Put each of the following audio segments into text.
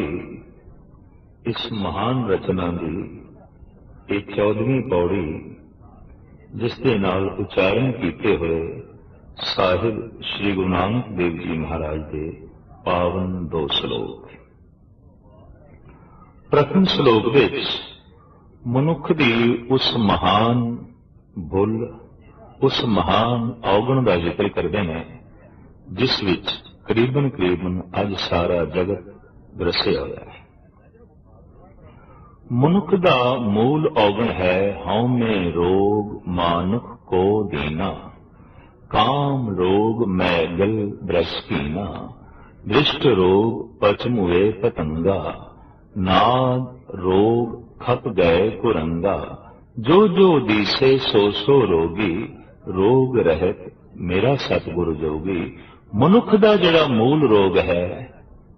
ਦੀ ਇਸ ਮਹਾਨ ਰਚਨਾ ਦੀ ਇਹ 14ਵੀਂ ਪੌੜੀ ਜਿਸ ਦੇ ਨਾਲ ਉਚਾਰਨ ਕੀਤੇ ਹੋਏ ਸਾਹਿਬ ਸ੍ਰੀ ਗੁਰੂ ਨਾਨਕ ਦੇਵ ਜੀ ਮਹਾਰਾਜ ਦੇ ਪਾਵਨ ਦੋ ਸ਼ਲੋਕ। ਪ੍ਰਥਮ ਸ਼ਲੋਕ ਵਿੱਚ ਮਨੁੱਖ ਦੀ ਉਸ ਮਹਾਨ ਭੁੱਲ ਉਸ ਮਹਾਨ ਔਗਣ ਦਾ ਜ਼ਿਕਰ ਕਰਦੇ ਨੇ, ਜਿਸ ਵਿੱਚ ਕਰੀਬਨ ਕਰੀਬਨ ਅੱਜ ਸਾਰਾ ਜਗਤ ਦਰਸਿਆ ਹੋਇਆ ਹੈ। ਮਨੁੱਖ ਦਾ ਮੂਲ ਔਗਣ ਹੈ, ਹਉਮੈ ਰੋਗ ਮਾਨੁਖ ਕੋ ਦੀਨਾ। ਕਾਮ ਰੋਗ ਮੈਗਲ ਬ੍ਰਸ਼ਕੀਨਾ ਦ੍ਰਿਸ਼ਟ ਰੋਗ ਪਚਮੁਏ ਪਤੰਗਾ। ਨਾਦ ਰੋਗ ਖਪ ਗਏ ਕੁਰੰਗਾ। ਜੋ ਜੋ ਦੀਸੇ ਸੋ ਸੋ ਰੋਗੀ, ਰੋਗ ਰਹਿਤ ਮੇਰਾ ਸਤਿਗੁਰ ਜੋਗੀ। ਮਨੁੱਖ ਦਾ ਜਿਹੜਾ ਮੂਲ ਰੋਗ ਹੈ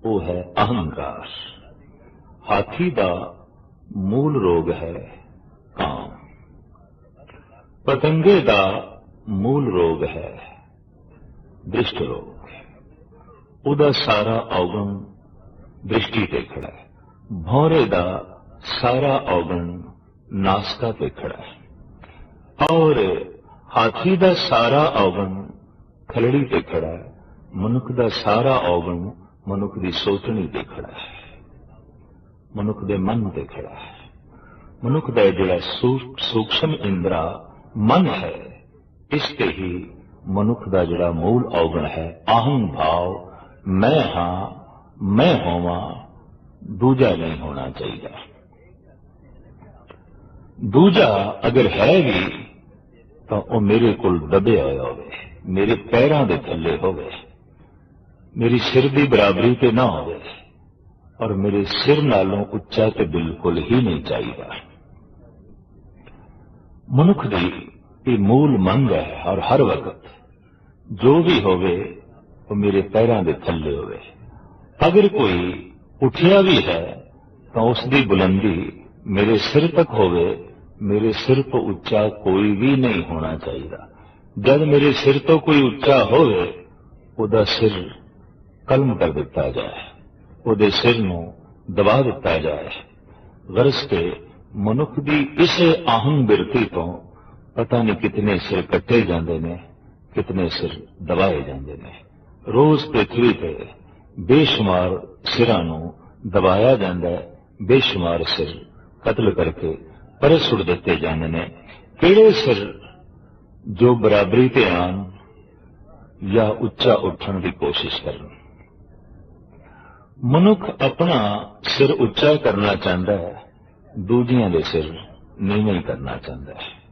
ਉਹ ਹੈ ਅਹੰਕਾਰ। ਹਾਥੀ ਦਾ ਮੂਲ ਰੋਗ ਹੈ ਕਾਮ। ਪਤੰਗੇ ਦਾ ਮੂਲ ਰੋਗ ਹੈ ਦ੍ਰਿਸ਼ਟ ਰੋਗ। ਉਹਦਾ ਸਾਰਾ ਔਗਣ ਦ੍ਰਿਸ਼ਟੀ ਤੇ ਖੜਾ ਹੈ। ਭੌਰੇ ਦਾ ਸਾਰਾ ਔਗਣ ਨਾਸਤਾ ਤੇ ਖੜਾ ਹੈ। ਔਰ ਹਾਥੀ ਦਾ ਸਾਰਾ ਔਗਣ ਖਲੜੀ ਤੇ ਖੜਾ ਹੈ। ਮਨੁੱਖ ਦਾ ਸਾਰਾ ਔਗਣ ਮਨੁੱਖ ਦੀ ਸੋਚਣੀ ਤੇ ਖੜਾ ਹੈ। ਮਨੁੱਖ ਦੇ ਮਨ ਤੇ ਖੜਾ ਹੈ। ਮਨੁੱਖ ਦਾ ਜਿਹੜਾ ਸੂਖਸ਼ਮ ਇੰਦਰਾ ਮਨ ਹੈ, ਇਸ ਤੇ ਹੀ ਮਨੁੱਖ ਦਾ ਜਿਹੜਾ ਮੂਲ ਔਗਣ ਹੈ ਅਹੰ ਭਾਵ ਮੈਂ ਹਾਂ, ਮੈਂ ਹੋਵਾਂ, ਦੂਜਾ ਨਹੀਂ ਹੋਣਾ ਚਾਹੀਦਾ। ਦੂਜਾ ਅਗਰ ਹੈ ਵੀ, ਤਾਂ ਉਹ ਮੇਰੇ ਕੋਲ ਦਬਿਆ ਹੋਇਆ ਹੋਵੇ, ਮੇਰੇ ਪੈਰਾਂ ਦੇ ਥੱਲੇ ਹੋਵੇ। ਮੇਰੀ ਸਿਰ ਦੀ ਬਰਾਬਰੀ ਤੇ ਨਾ ਹੋਵੇ ਔਰ ਮੇਰੇ ਸਿਰ ਨਾਲੋਂ ਉੱਚਾ ਤੇ ਬਿਲਕੁਲ ਹੀ ਨਹੀਂ ਚਾਹੀਦਾ ਮਨੁੱਖ ਦੀ ਇਹ ਮੂਲ ਮੰਗ ਹੈ ਔਰ ਹਰ ਵਕਤ ਜੋ ਵੀ ਹੋਵੇ ਉਹ ਮੇਰੇ ਪੈਰਾਂ ਦੇ ਥੱਲੇ ਹੋਵੇ ਅਗਰ ਕੋਈ ਉੱਠਿਆ ਵੀ ਹੈ ਤਾਂ ਉਸ ਦੀ ਬੁਲੰਦੀ ਮੇਰੇ ਸਿਰ ਤੱਕ ਹੋਵੇ ਮੇਰੇ ਸਿਰ ਤੋਂ ਉੱਚਾ ਕੋਈ ਵੀ ਨਹੀਂ ਹੋਣਾ ਚਾਹੀਦਾ ਜਦ ਮੇਰੇ ਸਿਰ ਤੋਂ ਕੋਈ ਉੱਚਾ ਹੋਵੇ ਉਹਦਾ ਸਿਰ ਕਲਮ ਕਰ ਦਿੱਤਾ ਜਾਏ, ਉਹਦੇ ਸਿਰ ਨੂੰ ਦਬਾ ਦਿੱਤਾ ਜਾਏ। ਗਰਜ਼ ਤੇ ਮਨੁੱਖ ਦੀ ਇਸੇ ਆਹਮ ਬਿਰਤੀ ਤੋਂ ਪਤਾ ਨਹੀਂ ਕਿਤਨੇ ਸਿਰ ਕੱਟੇ ਜਾਂਦੇ ਨੇ, ਕਿਤਨੇ ਸਿਰ ਦਬਾਏ ਜਾਂਦੇ ਨੇ। ਰੋਜ਼ ਪ੍ਰithvi ਤੇ ਬੇਸ਼ੁਮਾਰ ਸਿਰਾਂ ਨੂੰ ਦਬਾਇਆ ਜਾਂਦਾ ਹੈ, ਬੇਸ਼ੁਮਾਰ ਸਿਰ ਕਤਲ ਕਰਕੇ ਪਰੇ ਸੁੱਟ ਦਿੱਤੇ ਜਾਂਦੇ ਨੇ। ਕਿਹੜੇ ਸਿਰ ਜੋ ਬਰਾਬਰੀ ਤੇ ਆਣ ਜਾਂ ਉੱਚਾ ਉੱਠਣ ਦੀ ਕੋਸ਼ਿਸ਼ ਕਰਨ? ਮਨੁੱਖ ਆਪਣਾ ਸਿਰ ਉੱਚਾ ਕਰਨਾ ਚਾਹੁੰਦਾ ਹੈ, ਦੂਜਿਆਂ ਦੇ ਸਿਰ ਨੀਵੇਂ ਕਰਨਾ ਚਾਹੁੰਦਾ ਹੈ।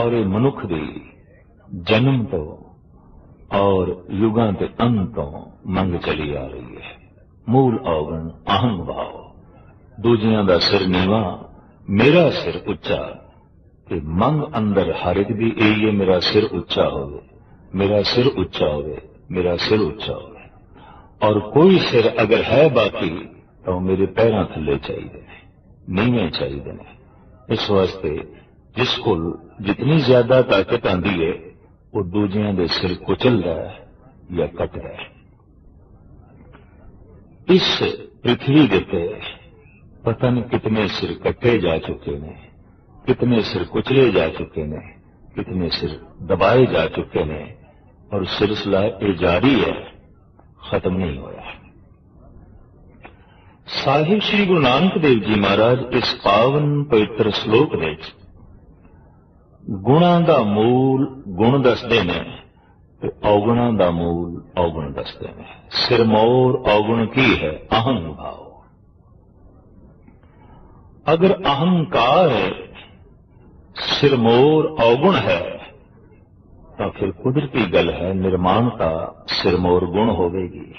ਔਰ ਇਹ ਮਨੁੱਖ ਦੀ ਜਨਮ ਤੋਂ ਔਰ ਯੁਗਾਂ ਦੇ ਅੰਤ ਤੋਂ ਮੰਗ ਚਲੀ ਆ ਰਹੀ ਹੈ। ਮੂਲ ਔਗਣ ਅਹੰ ਭਾਵ। ਦੂਜਿਆਂ ਦਾ ਸਿਰ ਨੀਵਾ, ਮੇਰਾ ਸਿਰ ਉੱਚਾ। ਤੇ ਮੰਗ ਅੰਦਰ ਹਰ ਇੱਕ ਦੀ ਇਹ ਹੈ, ਮੇਰਾ ਸਿਰ ਉੱਚਾ ਹੋਵੇ, ਮੇਰਾ ਸਿਰ ਉੱਚਾ ਹੋਵੇ, ਮੇਰਾ ਸਿਰ ਉੱਚਾ ਹੋਵੇ। ਔਰ ਕੋਈ ਸਿਰ ਅਗਰ ਹੈ ਬਾਕੀ ਤਾਂ ਉਹ ਮੇਰੇ ਪੈਰਾਂ ਥੱਲੇ ਚਾਹੀਦੇ ਨੇ ਨੀਵੇਂ ਚਾਹੀਦੇ ਨੇ ਇਸ ਵਾਸਤੇ ਜਿਸ ਕੋਲ ਜਿਤਨੀ ਜ਼ਿਆਦਾ ਤਾਕਤ ਆਂਦੀ ਹੈ ਉਹ ਦੂਜਿਆਂ ਦੇ ਸਿਰ ਕੁਚਲਦਾ ਹੈ ਜਾਂ ਕੱਟਦਾ ਹੈ ਇਸ ਪ੍ਰithvi ਦੇ ਤੇ ਪਤਾ ਨਹੀਂ ਕਿਤਨੇ ਸਿਰ ਕੱਟੇ ਜਾ ਚੁੱਕੇ ਨੇ ਕਿਤਨੇ ਸਿਰ ਕੁਚਲੇ ਜਾ ਚੁੱਕੇ ਨੇ ਕਿਤਨੇ ਸਿਰ ਦਬਾਏ ਜਾ ਚੁੱਕੇ ਨੇ ਔਰ ਸਿਲਸਿਲਾ ਇਹ ਜਾਰੀ ਹੈ ਖਤਮ ਨਹੀਂ ਹੋਇਆ। ਸਾਹਿਬ ਸ੍ਰੀ ਗੁਰੂ ਨਾਨਕ ਦੇਵ ਜੀ ਮਹਾਰਾਜ ਇਸ ਪਾਵਨ ਪਵਿੱਤਰ ਸ਼ਲੋਕ ਵਿੱਚ ਗੁਣਾਂ ਦਾ ਮੂਲ ਗੁਣ ਦੱਸਦੇ ਨੇ ਤੇ ਔਗਣਾਂ ਦਾ ਮੂਲ ਔਗਣ ਦੱਸਦੇ ਨੇ। ਸਿਰਮੌਰ ਔਗਣ ਕੀ ਹੈ? ਅਹੰ ਭਾਵ ਅਗਰ ਅਹੰਕਾਰ ਹੈ ਸਿਰਮੌਰ ਔਗਣ ਹੈ ਤਾਂ ਫਿਰ ਕੁਦਰਤੀ ਗੱਲ ਹੈ, ਨਿਰਮਾਣਤਾ ਸਿਰਮੌਰ ਗੁਣ ਹੋਵੇਗੀ।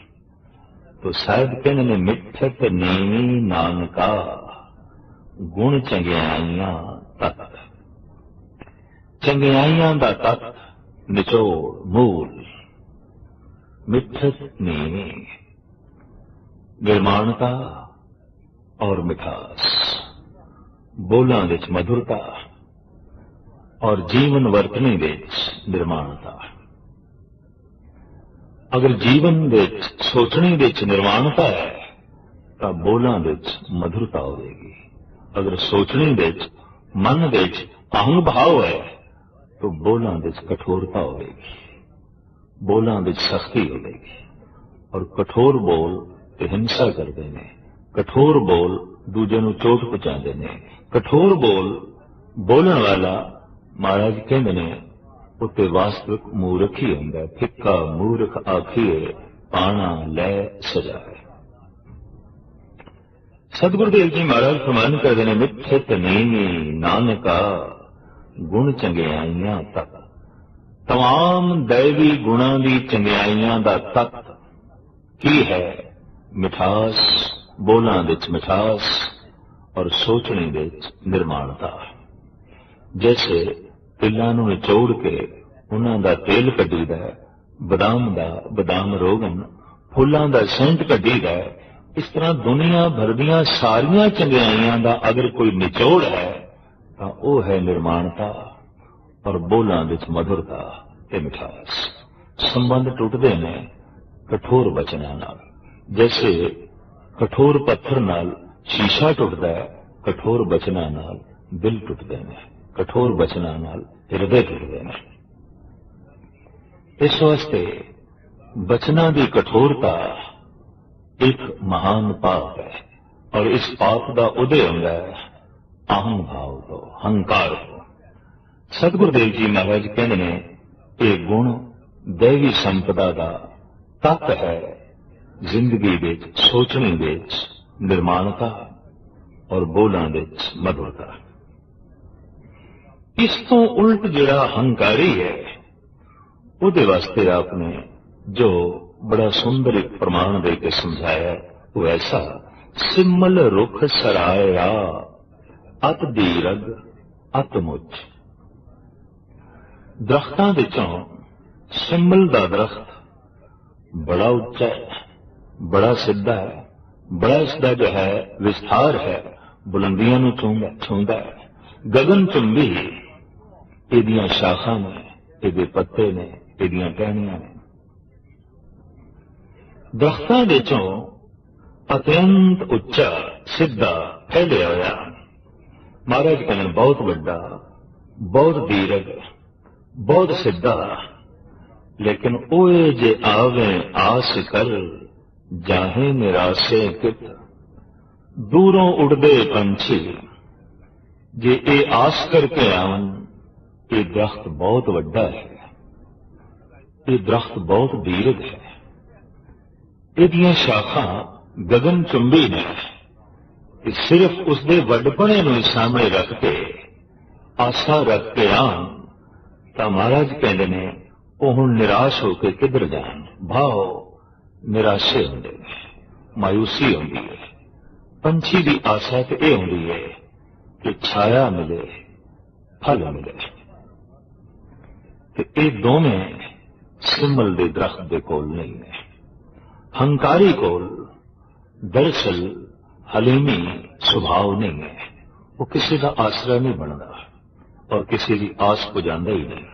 ਤੋ ਸਾਹਿਬ ਕਹਿੰਦੇ ਨੇ, ਮਿੱਠਤ ਨੀਵੀਂ ਨਾਨਕਾ, ਗੁਣ ਚੰਗਿਆਈਆਂ ਤਤ ਚੰਗਿਆਈਆਂ ਦਾ ਤਤ ਨਿਚੋੜ ਮੂਲ, ਮਿੱਠਤ ਨੀਵੀਂ। ਨਿਰਮਾਣਤਾ ਔਰ ਮਿਠਾਸ, ਬੋਲਾਂ ਵਿੱਚ ਮధుਰਤਾ ਔਰ ਜੀਵਨ ਵਰਤਨੀ ਵਿੱਚ ਨਿਰਮਾਣਤਾ ਅਗਰ ਜੀਵਨ ਵਿੱਚ ਸੋਚਣੀ ਵਿੱਚ ਨਿਰਮਾਣਤਾ ਹੈ, ਤਾਂ ਬੋਲਾਂ ਵਿੱਚ ਮਧੁਰਤਾ ਹੋਵੇਗੀ। ਅਗਰ ਸੋਚਣੀ ਵਿੱਚ ਮਨ ਵਿੱਚ ਅਹੰਗ ਭਾਵ ਹੈ, ਤਾਂ ਬੋਲਾਂ ਵਿੱਚ ਕਠੋਰਤਾ ਹੋਵੇਗੀ। ਬੋਲਾਂ ਵਿੱਚ ਸਖਤੀ ਹੋਵੇਗੀ। ਔਰ ਕਠੋਰ ਬੋਲ ਤੇ ਹਿੰਸਾ ਕਰਦੇ ਨੇ। ਕਠੋਰ ਬੋਲ ਦੂਜੇ ਨੂੰ ਚੋਟ ਪਹੁੰਚਾਉਂਦੇ ਨੇ। ਕਠੋਰ ਬੋਲ ਬੋਲਣ ਵਾਲਾ ਮਹਾਰਾਜ ਕਹਿੰਦੇ ਨੇ ਉੱਤੇ ਵਾਸਤਵਿਕ ਮੂਰਖ ਹੀ ਹੁੰਦਾ ਫਿੱਕਾ ਮੂਰਖ ਆਖੀਏ ਪਾਣਾ ਲੈ ਸਜਾਏ ਸਤਿਗੁਰਦੇਵ ਜੀ ਮਹਾਰਾਜ ਫਰਮਾਨ ਕਰਦੇ ਨੇ ਮਿੱਠੇ ਤਨੀ ਨਾਨਕਾ ਗੁਣ ਚੰਗਿਆਈਆਂ ਤੱਕ तमाम दैवी ਗੁਣਾਂ ਦੀ ਚੰਗਿਆਈਆਂ ਦਾ ਤੱਤ ਕੀ ਹੈ ਮਿਠਾਸ ਬੋਲਾਂ ਵਿੱਚ ਮਿਠਾਸ ਔਰ ਸੋਚਣੇ ਵਿੱਚ ਨਿਰਮਾਣਤਾ ਜੈਸੇ ਤਿਲਾਂ ਨੂੰ ਨਿਚੋੜ ਕੇ ਉਹਨਾਂ ਦਾ ਤੇਲ ਕੱਢੀਦਾ ਹੈ, ਬਦਾਮ ਦਾ ਬਦਾਮ ਰੋਗਨ, ਫੁੱਲਾਂ ਦਾ ਸੈਂਟ ਕੱਢੀਦਾ ਹੈ, ਇਸ ਤਰ੍ਹਾਂ ਦੁਨੀਆ ਭਰ ਦੀਆਂ ਸਾਰੀਆਂ ਚੰਗਿਆਈਆਂ ਦਾ ਅਗਰ ਕੋਈ ਨਿਚੋੜ ਹੈ, ਤਾਂ ਉਹ ਹੈ ਨਿਰਮਾਣਤਾ ਔਰ ਬੋਲਾਂ ਵਿੱਚ ਮਧੁਰਤਾ ਤੇ ਮਿਠਾਸ। ਸੰਬੰਧ ਟੁੱਟਦੇ ਨੇ ਕਠੋਰ ਬਚਨਾਂ ਨਾਲ। ਜੈਸੇ ਕਠੋਰ ਪੱਥਰ ਨਾਲ ਸ਼ੀਸ਼ਾ ਟੁੱਟਦਾ ਹੈ, ਕਠੋਰ ਬਚਨਾਂ ਨਾਲ ਦਿਲ ਟੁੱਟਦੇ ਨੇ। ਕਠੋਰ ਬਚਨਾਂ ਨਾਲ ਹਿਰਦੇ ਟੁੱਟਦੇ ਨੇ ਇਸ ਵਾਸਤੇ ਬਚਨਾਂ ਦੀ ਕਠੋਰਤਾ ਇੱਕ ਮਹਾਨ ਪਾਪ ਹੈ ਔਰ ਇਸ ਪਾਪ ਦਾ ਉਦੇ ਹੁੰਦਾ ਹੈ ਅਹੰ ਭਾਵ ਤੋਂ ਹੰਕਾਰ ਤੋਂ ਸਤਿਗੁਰਦੇਵ ਜੀ ਮਹਾਰਾਜ ਕਹਿੰਦੇ ਨੇ ਇਹ ਗੁਣ ਦੇਵੀ ਸੰਪਦਾ ਦਾ ਤੱਤ ਹੈ ਜ਼ਿੰਦਗੀ ਵਿੱਚ ਸੋਚਣੇ ਵਿੱਚ ਨਿਰਮਾਣਤਾ ਔਰ ਬੋਲਾਂ ਵਿੱਚ ਮਧੁਰਤਾ ਇਸ ਤੋਂ ਉਲਟ ਜਿਹੜਾ ਹੰਕਾਰੀ ਹੈ, ਉਹਦੇ ਵਾਸਤੇ ਆਪਨੇ ਜੋ ਬੜਾ ਸੁੰਦਰ ਇੱਕ ਪ੍ਰਮਾਣ ਦੇ ਕੇ ਸਮਝਾਇਆ ਉਹ ਐਸਾ, ਸਿਮਲ ਰੁਖ ਸਰਾਇਆ, ਅਤ ਦੀਰਗ ਅਤ ਮੁੱਚ। ਦਰਖਤਾਂ ਵਿੱਚੋਂ ਸਿਮਲ ਦਾ ਦਰਖਤ ਬੜਾ ਉੱਚਾ ਹੈ, ਬੜਾ ਸਿੱਧਾ ਹੈ, ਬੜਾ ਇਸ ਦਾ ਜੋ ਹੈ, ਵਿਸਥਾਰ ਹੈ, ਬੁਲੰਦੀਆਂ ਨੂੰ ਛੂੰਦਾ ਛੂੰਦਾ ਹੈ ਗगन ਚੁੰਬੀ ਇਹਦੀਆਂ ਸ਼ਾਖਾਂ ਨੇ, ਇਹਦੇ ਪੱਤੇ ਨੇ, ਇਹਦੀਆਂ ਟਹਿਣੀਆਂ ਨੇ। ਦਰਖਤਾਂ ਵਿੱਚੋਂ ਅਤਿਅੰਤ ਉੱਚਾ ਸਿੱਧਾ ਫੈਲਿਆ ਹੋਇਆ ਮਹਾਰਾਜ ਕਹਿੰਦੇ ਬਹੁਤ ਵੱਡਾ, ਬਹੁਤ ਦੀਰਗ ਬਹੁਤ ਸਿੱਧਾ, ਲੇਕਿਨ ਓਏ ਜੇ ਆਵੇ ਆਸ ਕਰ, ਜਾਹੇ ਨਿਰਾਸੇ ਕਿਤ ਦੂਰੋਂ ਉੜਦੇ ਪੰਛੀ, ਜੇ ਇਹ ਆਸ ਕਰਕੇ ਆਵਨ ਇਹ ਦਰਖਤ ਬਹੁਤ ਵੱਡਾ ਹੈ। ਇਹ ਦਰਖਤ ਬਹੁਤ ਦੀਰਘ ਹੈ। ਇਹਦੀਆਂ ਸ਼ਾਖਾਂ ਗगन ਚੁੰਬੀ ਨੇ। ਕਿ ਸਿਰਫ ਉਸ ਦੇ ਵੱਡਪਣੇ ਨੂੰ ਸਾਹਮਣੇ ਰੱਖ ਕੇ ਆਸਾ ਰੱਖ ਕੇ ਆਣ ਤਾਂ ਮਹਾਰਾਜ ਕਹਿੰਦੇ ਨੇ, ਉਹ ਹੁਣ ਨਿਰਾਸ਼ ਹੋ ਕੇ ਕਿੱਧਰ ਜਾਣ? ਭਾਵ ਨਿਰਾਸ਼ੇ ਹੁੰਦੇ ਨੇ ਮਾਇੂਸੀ ਹੁੰਦੀ ਹੈ। ਪੰਛੀ ਦੀ ਆਸਾ ਤੇ ਇਹ ਹੁੰਦੀ ਹੈ ਕਿ ਛਾਇਆ ਮਿਲੇ, ਫਲ ਮਿਲੇ। ਤੇ ਇਹ ਦੋਵੇਂ ਸਿਮਲ ਦੇ ਦਰਖਤ ਦੇ ਕੋਲ ਨਹੀਂ ਨੇ। ਹੰਕਾਰੀ ਕੋਲ ਦਰਸਲ ਹਲੀਮੀ ਸੁਭਾਅ ਨਹੀਂ ਹੈ। ਉਹ ਕਿਸੇ ਦਾ ਆਸਰਾ ਨਹੀਂ ਬਣਦਾ ਔਰ ਕਿਸੇ ਦੀ ਆਸ ਪੁਜਾਂਦਾ ਹੀ ਨਹੀਂ।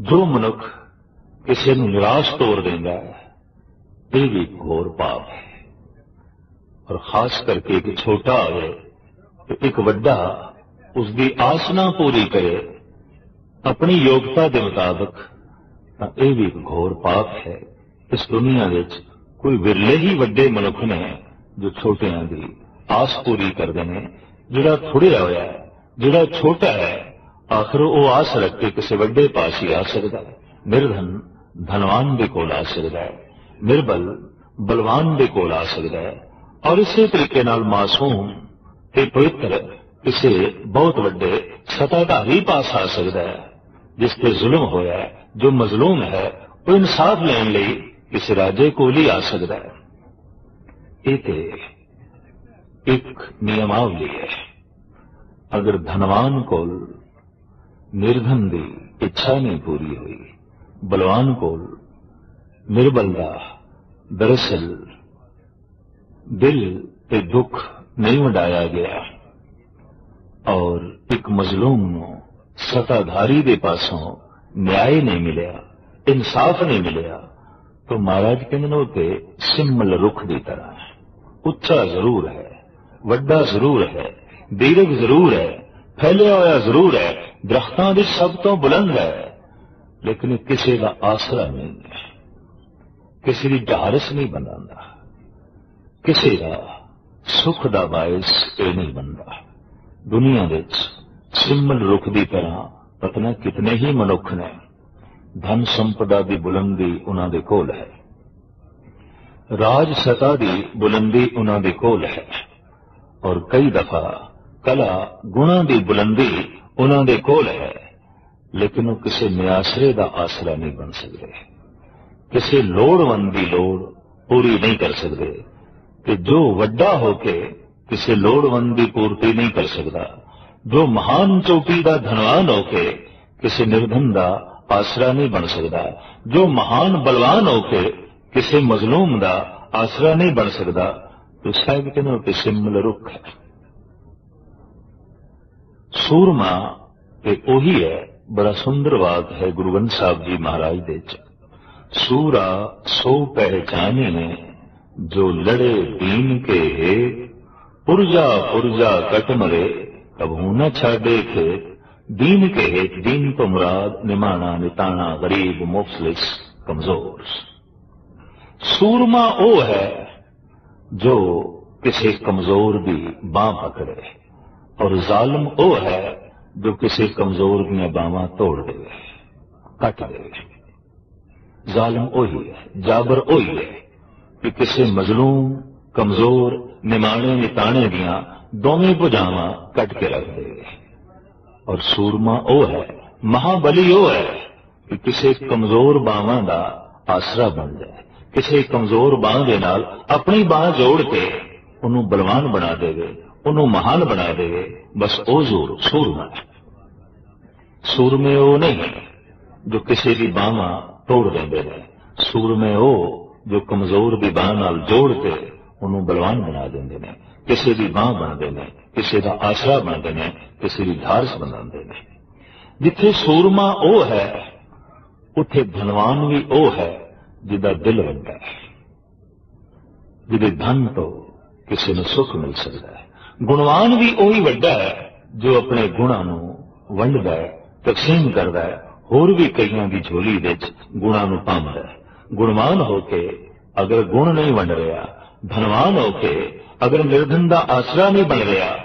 ਜੋ ਮਨੁੱਖ ਕਿਸੇ ਨੂੰ ਨਿਰਾਸ਼ ਤੋੜ ਦਿੰਦਾ ਹੈ, ਇਹ ਵੀ ਘੋਰ ਪਾਪ ਹੈ। ਔਰ ਖਾਸ ਕਰਕੇ ਇੱਕ ਛੋਟਾ ਹੋਵੇ ਤੇ ਇੱਕ ਵੱਡਾ ਉਸ ਦੀ ਆਸ ਨਾ ਪੂਰੀ ਕਰੇ ਆਪਣੀ ਯੋਗਤਾ ਦੇ ਮੁਤਾਬਕ ਤਾਂ ਇਹ ਵੀ ਇੱਕ ਘੋਰ ਪਾਪ ਹੈ। ਇਸ ਦੁਨੀਆ ਵਿੱਚ ਕੋਈ ਵਿਰਲੇ ਹੀ ਵੱਡੇ ਮਨੁੱਖ ਨੇ ਜੋ ਛੋਟਿਆਂ ਦੀ ਆਸ ਪੂਰੀ ਕਰਦੇ ਨੇ। ਜਿਹੜਾ ਥੋੜਿਆ ਹੋਇਆ ਹੈ, ਜਿਹੜਾ ਛੋਟਾ ਹੈ, ਆਖਰ ਉਹ ਆਸ ਰੱਖ ਕੇ ਕਿਸੇ ਵੱਡੇ ਪਾਸ ਹੀ ਆ ਸਕਦਾ ਹੈ। ਨਿਰਧਨ ਧਨਵਾਨ ਦੇ ਕੋਲ ਆ ਸਕਦਾ ਹੈ, ਨਿਰਬਲ ਬਲਵਾਨ ਦੇ ਕੋਲ ਆ ਸਕਦਾ ਹੈ ਔਰ ਇਸੇ ਤਰੀਕੇ ਨਾਲ ਮਾਸੂਮ ਤੇ ਪਵਿੱਤਰ ਕਿਸੇ ਬਹੁਤ ਵੱਡੇ ਸਤਾਧਾਰੀ ਪਾਸ ਆ ਸਕਦਾ ਹੈ। ਜਿਸ ਤੇ ਜ਼ੁਲਮ ਹੋਇਆ ਹੈ ਜੋ ਮਜ਼ਲੂਮ ਹੈ ਉਹ ਇਨਸਾਫ ਲੈਣ ਲਈ ਕਿਸੇ ਰਾਜੇ ਕੋਲ ਹੀ ਆ ਸਕਦਾ ਹੈ ਇਹ ਤੇ ਇੱਕ ਨਿਯਮਾਵਲੀ ਹੈ ਅਗਰ ਧਨਵਾਨ ਕੋਲ ਨਿਰਧਨ ਦੀ ਇੱਛਾ ਨਹੀਂ ਪੂਰੀ ਹੋਈ ਬਲਵਾਨ ਕੋਲ ਨਿਰਬਲ ਦਾ ਦਰਅਸਲ ਦਿਲ ਤੇ ਦੁੱਖ ਨਹੀਂ ਵਡਾਇਆ ਗਿਆ ਔਰ ਇੱਕ ਮਜ਼ਲੂਮ ਨੂੰ ਸਤਾਧਾਰੀ ਦੇ ਪਾਸੋਂ ਨਿਆਂ ਨਹੀਂ ਮਿਲਿਆ, ਇਨਸਾਫ ਨਹੀਂ ਮਿਲਿਆ, ਤਾਂ ਮਹਾਰਾਜ ਕਹਿੰਦੇ ਨੇ ਉਹ ਤੇ ਸਿੰਮਲ ਰੁੱਖ ਦੀ ਤਰ੍ਹਾਂ ਹੈ। ਉੱਚਾ ਜ਼ਰੂਰ ਹੈ, ਵੱਡਾ ਜ਼ਰੂਰ ਹੈ, ਦੀਰਘ ਜ਼ਰੂਰ ਹੈ, ਫੈਲਿਆ ਹੋਇਆ ਜ਼ਰੂਰ ਹੈ, ਦਰਖਤਾਂ ਵਿੱਚ ਸਭ ਤੋਂ ਬੁਲੰਦ ਹੈ, ਲੇਕਿਨ ਕਿਸੇ ਦਾ ਆਸਰਾ ਨਹੀਂ ਹੈ। ਕਿਸੇ ਦੀ ਢਾਰਸ ਨਹੀਂ ਬਣਾਉਂਦਾ ਕਿਸੇ ਦਾ ਸੁਖ ਦਾ ਬਾਇਸ ਇਹ ਨਹੀਂ ਬਣਦਾ। ਦੁਨੀਆ ਵਿੱਚ ਸਿੰਮਲ ਰੁੱਖ ਦੀ ਤਰ੍ਹਾਂ ਪਤਨਾ ਕਿਤਨੇ ਹੀ ਮਨੁੱਖ ਨੇ। ਧਨ ਸੰਪਦਾ ਦੀ ਬੁਲੰਦੀ ਉਹਨਾਂ ਦੇ ਕੋਲ ਹੈ। ਰਾਜ ਸਤਾ ਦੀ ਬੁਲੰਦੀ ਉਹਨਾਂ ਦੇ ਕੋਲ ਹੈ। ਔਰ ਕਈ ਦਫਾ ਕਲਾ ਗੁਣਾ ਦੀ ਬੁਲੰਦੀ ਉਹਨਾਂ ਦੇ ਕੋਲ ਹੈ। ਲੇਕਿਨ ਉਹ ਕਿਸੇ ਨਿਆਸਰੇ ਦਾ ਆਸਰਾ ਨਹੀਂ ਬਣ ਸਕਦੇ। ਕਿਸੇ ਲੋੜਵੰਦ ਦੀ ਲੋੜ ਪੂਰੀ ਨਹੀਂ ਕਰ ਸਕਦੇ। ਤੇ ਜੋ ਵੱਡਾ ਹੋ ਕੇ ਕਿਸੇ ਲੋੜਵੰਦ ਦੀ ਪੂਰਤੀ ਨਹੀਂ ਕਰ ਸਕਦਾ ਜੋ ਮਹਾਨ ਚੋਟੀ ਦਾ ਧਨਵਾਨ ਹੋ ਕੇ ਕਿਸੇ ਨਿਰਧਨ ਦਾ ਆਸਰਾ ਨਹੀਂ ਬਣ ਸਕਦਾ। ਜੋ ਮਹਾਨ ਬਲਵਾਨ ਹੋ ਕੇ ਕਿਸੇ ਮਜ਼ਲੂਮ ਦਾ ਆਸਰਾ ਨਹੀਂ ਬਣ ਸਕਦਾ, ਤੋ ਸਾਹਿਬ ਕਹਿੰਦੇ ਉਹ ਤੇ ਰੁੱਖ ਹੈ। ਸੂਰਮਾ ਇਹ ਉਹੀ ਹੈ, ਬੜਾ ਸੁੰਦਰ ਬਾਤ ਹੈ ਗੁਰੂ ਗ੍ਰੰਥ ਸਾਹਿਬ ਜੀ ਮਹਾਰਾਜ ਦੇ ਚ ਸੂਰਾ ਸੋ ਪਹਿਚਾਨੇ ਜੋ ਲੜੇ ਦੀਨ ਕੇ ਪੁਰਜਾ ਪੁਰਜਾ ਕਟ ਮਰੇ تب ہوں نہ چھا دیکھ دین کے ایک دین کو مراد، نمانا، نتانا، غریب، مفلس، کمزور۔ سورما وہ ہے جو کسی کمزور بھی باں پکڑے، اور ظالم وہ ہے جو کسی کمزور نے باواں توڑ دے، کٹ دے۔ ظالم وہی ہے، جابر وہی ہے کہ کسی مظلوم، کمزور، نمانے، نتانے دیاں ਦੋਵੇਂ ਭੁਜਾਵਾਂ ਕੱਟ ਕੇ ਰੱਖ ਦੇਵੇ ਔਰ ਸੂਰਮਾ ਉਹ ਹੈ, ਮਹਾਬਲੀ ਉਹ ਹੈ ਕਿ ਕਿਸੇ ਕਮਜ਼ੋਰ ਬਾਹਾਂ ਦਾ ਆਸਰਾ ਬਣ ਜਾਏ। ਕਿਸੇ ਕਮਜ਼ੋਰ ਬਾਹ ਦੇ ਨਾਲ ਆਪਣੀ ਬਾਹ ਜੋੜ ਕੇ ਉਹਨੂੰ ਬਲਵਾਨ ਬਣਾ ਦੇਵੇ, ਉਹਨੂੰ ਮਹਾਨ ਬਣਾ ਦੇਵੇ, ਬਸ ਉਹ ਜ਼ੋਰ, ਸੂਰਮਾ ਸੂਰਮੇ ਉਹ ਨਹੀਂ, ਜੋ ਕਿਸੇ ਦੀ ਬਾਹਾਂ ਤੋੜ ਦਿੰਦੇ ਨੇ। ਸੂਰਮੇ ਉਹ ਜੋ ਕਮਜ਼ੋਰ ਦੀ ਬਾਹ ਨਾਲ ਜੋੜ ਕੇ ਉਹਨੂੰ ਬਲਵਾਨ ਬਣਾ ਦਿੰਦੇ ਨੇ। ਕਿਸੇ ਦੀ ਬਾਹ ਬਣਦੇ ਨੇ, ਕਿਸੇ ਦਾ ਆਸਰਾ ਬਣਦੇ ਨੇ, ਕਿਸੇ ਦੀ ਧਾਰਸ ਬਣਾਉਂਦੇ ਨੇ। ਜਿੱਥੇ ਸੂਰਮਾ ਉਹ ਹੈ, ਉੱਥੇ ਧਨਵਾਨ ਵੀ ਉਹ ਹੈ ਜਿਹਦਾ ਦਿਲ ਵੱਡਾ ਹੈ। ਜਿਹਦੇ ਧਨ ਤੋਂ ਕਿਸੇ ਨੂੰ ਸੁੱਖ ਮਿਲ ਸਕਦਾ ਹੈ। ਗੁਣਵਾਨ ਵੀ ਉਹੀ ਵੱਡਾ ਹੈ ਜੋ ਆਪਣੇ ਗੁਣਾਂ ਨੂੰ ਵੰਡਦਾ ਹੈ, ਤਕਸੀਮ ਕਰਦਾ ਹੈ। ਹੋਰ ਵੀ ਕਈਆਂ ਦੀ ਝੋਲੀ ਵਿੱਚ ਗੁਣਾਂ ਨੂੰ ਪਾਉਂਦਾ ਹੈ। ਗੁਣਵਾਨ ਹੋ ਕੇ ਅਗਰ ਗੁਣ ਨਹੀਂ ਵੰਡ ਰਿਹਾ ਧਨਵਾਨ ਹੋ ਕੇ ਅਗਰ ਨਿਰਧਨ ਦਾ ਆਸਰਾ ਨਹੀਂ ਬਣ ਰਿਹਾ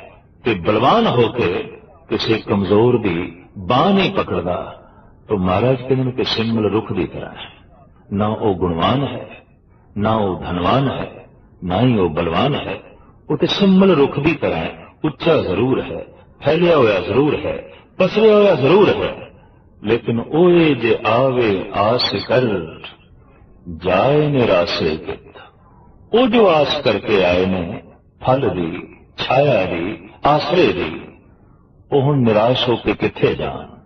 ਤੇ ਬਲਵਾਨ ਹੋ ਕੇ ਕਿਸੇ ਕਮਜ਼ੋਰ ਦੀ ਬਾਹ ਨਹੀਂ ਪਕੜਦਾ, ਤਾਂ ਮਹਾਰਾਜ ਕਹਿੰਦੇ ਨੇ ਕਿ ਸਿੰਮਲ ਰੁੱਖ ਦੀ ਤਰ੍ਹਾਂ ਹੈ। ਨਾ ਉਹ ਗੁਣਵਾਨ ਹੈ, ਨਾ ਉਹ ਧਨਵਾਨ ਹੈ, ਨਾ ਹੀ ਉਹ ਬਲਵਾਨ ਹੈ। ਉਹ ਤੇ ਸਿੰਮਲ ਰੁੱਖ ਦੀ ਤਰ੍ਹਾਂ ਹੈ, ਉੱਚਾ ਜ਼ਰੂਰ ਹੈ, ਫੈਲਿਆ ਹੋਇਆ ਜ਼ਰੂਰ ਹੈ, ਪਸਰਿਆ ਹੋਇਆ ਜ਼ਰੂਰ ਹੈ। ਲੇਕਿਨ ਓਏ ਜੇ ਆਵੇ ਆਸ ਕਰ, ਜਾਏ ਨਿਰਾਸੇ ਕਿਤ ਉਹ ਜੋ ਆਸ ਕਰਕੇ ਆਏ ਨੇ, ਫਲ ਦੀ, ਛਾਇਆ ਦੀ, ਆਸਰੇ ਦੀ। ਉਹ ਹੁਣ ਨਿਰਾਸ਼ ਹੋ ਕੇ ਕਿੱਥੇ ਜਾਣ?